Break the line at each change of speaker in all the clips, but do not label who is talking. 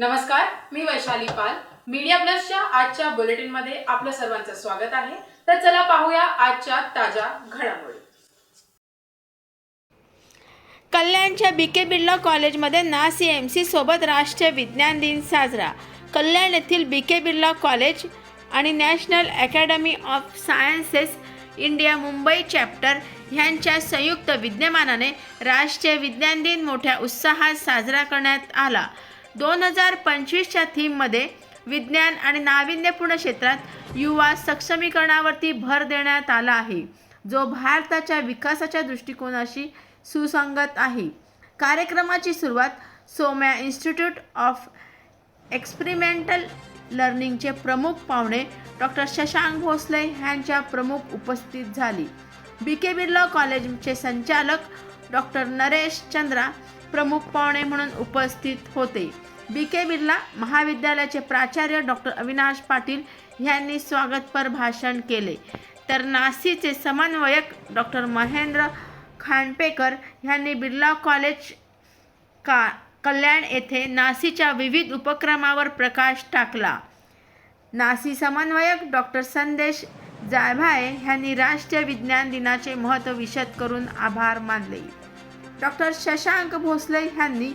नमस्कार मी वैशाली पाल. मीडिया प्लसच्या आजच्या बुलेटिनमध्ये आपलं सर्वांचं स्वागत आहे. तर चला पाहूया आजच्या ताज्या घडामोडी.
कल्याणच्या बी के बिर्ला कॉलेजमध्ये ना सी एम सी सोबत राष्ट्रीय विज्ञान दिन साजरा. कल्याण येथील बी के बिर्ला कॉलेज आणि national academy of sciences India Mumbai chapter ह्यांच्या संयुक्त विद्यमानाने राष्ट्रीय विज्ञान दिन मोठ्या उत्साहात साजरा करण्यात आला. दोन हजार पंचवीसच्या थीममध्ये विज्ञान आणि नाविन्यपूर्ण क्षेत्रात युवा सक्षमीकरणावरती भर देण्यात आला आहे जो भारताच्या विकासाच्या दृष्टिकोनाशी सुसंगत आहे. कार्यक्रमाची सुरुवात सोम्या इन्स्टिट्यूट ऑफ एक्सपेरिमेंटल लर्निंगचे प्रमुख पाहुणे डॉक्टर शशांक भोसले यांच्या प्रमुख उपस्थित झाली. बी के बिर्ला कॉलेजचे संचालक डॉक्टर नरेश चंद्रा प्रमुख पाहुणे म्हणून उपस्थित होते. बी. के. बिर्ला महाविद्यालयाचे प्राचार्य डॉक्टर अविनाश पाटील यांनी स्वागतपर भाषण केले. तर नासीचे समन्वयक डॉक्टर महेंद्र खांडपेकर यांनी बिर्ला कॉलेज का कल्याण येथे नासीच्या विविध उपक्रमावर प्रकाश टाकला. नासी समन्वयक डॉक्टर संदेश जायभाये यांनी राष्ट्रीय विज्ञान दिनाचे महत्त्व विशद करून आभार मानले. डॉक्टर शशांक भोसले ह्यांनी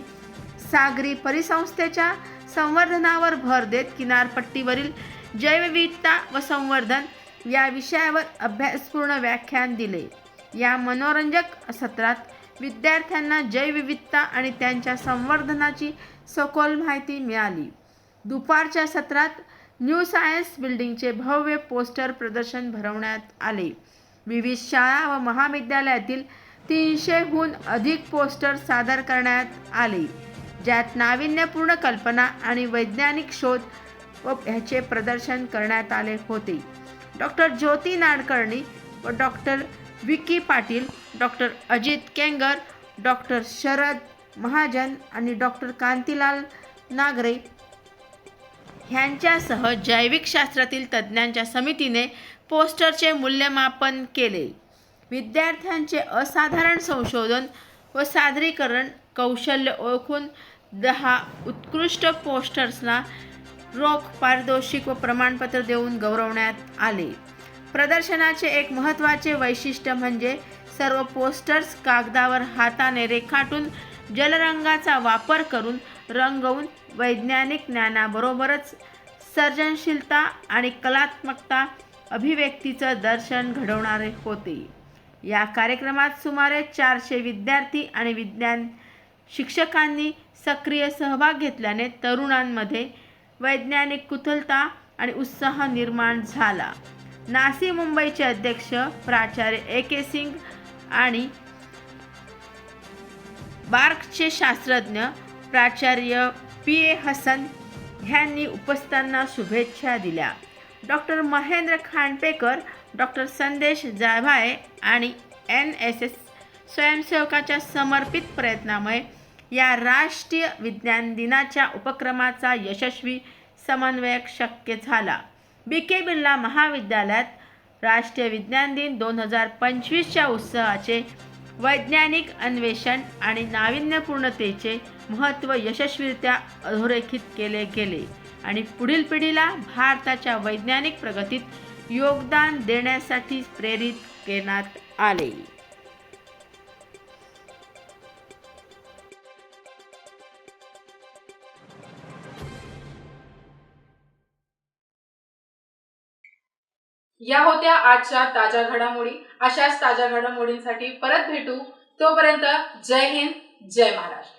सागरी परिसंस्थेच्या संवर्धनावर भर देत किनारपट्टीवरील जैवविविधता व संवर्धन या विषयावर अभ्यासपूर्ण व्याख्यान दिले. या मनोरंजक सत्रात विद्यार्थ्यांना जैवविविधता आणि त्यांच्या संवर्धनाची सखोल माहिती मिळाली. दुपारच्या सत्रात न्यू सायन्स बिल्डिंगचे भव्य पोस्टर प्रदर्शन भरवण्यात आले. विविध शाळा व महाविद्यालयातील तीनशेहून अधिक पोस्टर सादर करण्यात आले ज्यात नाविन्यपूर्ण कल्पना आणि वैज्ञानिक शोध व ह्याचे प्रदर्शन करण्यात आले होते. डॉक्टर ज्योती नाडकर्णी व doctor Vicky Patil doctor Ajit Kengar doctor Sharad Mahajan आणि डॉक्टर कांतीलाल नागरे ह्यांच्यासह जैविक शास्त्रातील तज्ज्ञांच्या समितीने पोस्टरचे मूल्यमापन केले. विद्यार्थ्यांचे असाधारण संशोधन व सादरीकरण कौशल्य ओळखून दहा उत्कृष्ट पोस्टर्सना रोख पारितोषिक व प्रमाणपत्र देऊन गौरवण्यात आले. प्रदर्शनाचे एक महत्त्वाचे वैशिष्ट्य म्हणजे सर्व पोस्टर्स कागदावर हाताने रेखाटून जलरंगाचा वापर करून रंगवून वैज्ञानिक ज्ञानाबरोबरच सर्जनशीलता आणि कलात्मकता अभिव्यक्तीचं दर्शन घडवणारे होते. या कार्यक्रमात सुमारे चारशे विद्यार्थी आणि विज्ञान शिक्षकांनी सक्रिय सहभाग घेतल्याने तरुणांमध्ये वैज्ञानिक कुतलता आणि उत्साह निर्माण झाला. नासी मुंबईचे अध्यक्ष प्राचार्य ए के सिंग आणि बार्कचे शास्त्रज्ञ प्राचार्य पी ए हसन ह्यांनी उपस्थितांना शुभेच्छा दिल्या. डॉक्टर महेंद्र खांडपेकर डॉक्टर संदेश जायभाये आणि एन एस एस स्वयंसेवकाच्या समर्पित प्रयत्नामुळे या राष्ट्रीय विज्ञान दिनाच्या उपक्रमाचा यशस्वी समन्वयक शक्य झाला. बी के बिर्ला महाविद्यालयात राष्ट्रीय विज्ञान दिन दोन हजार पंचवीसच्या उत्सवाचे वैज्ञानिक अन्वेषण आणि नाविन्यपूर्णतेचे महत्त्व यशस्वीरित्या अधोरेखित केले गेले आणि पुढील पिढीला भारताच्या वैज्ञानिक प्रगतीत योगदान देण्यासाठी प्रेरित करण्यात आले.
या होत्या आजच्या ताज्या घडामोडी. अशाच ताज्या घडामोडींसाठी परत भेटू. तोपर्यंत जय हिंद जय महाराष्ट्र.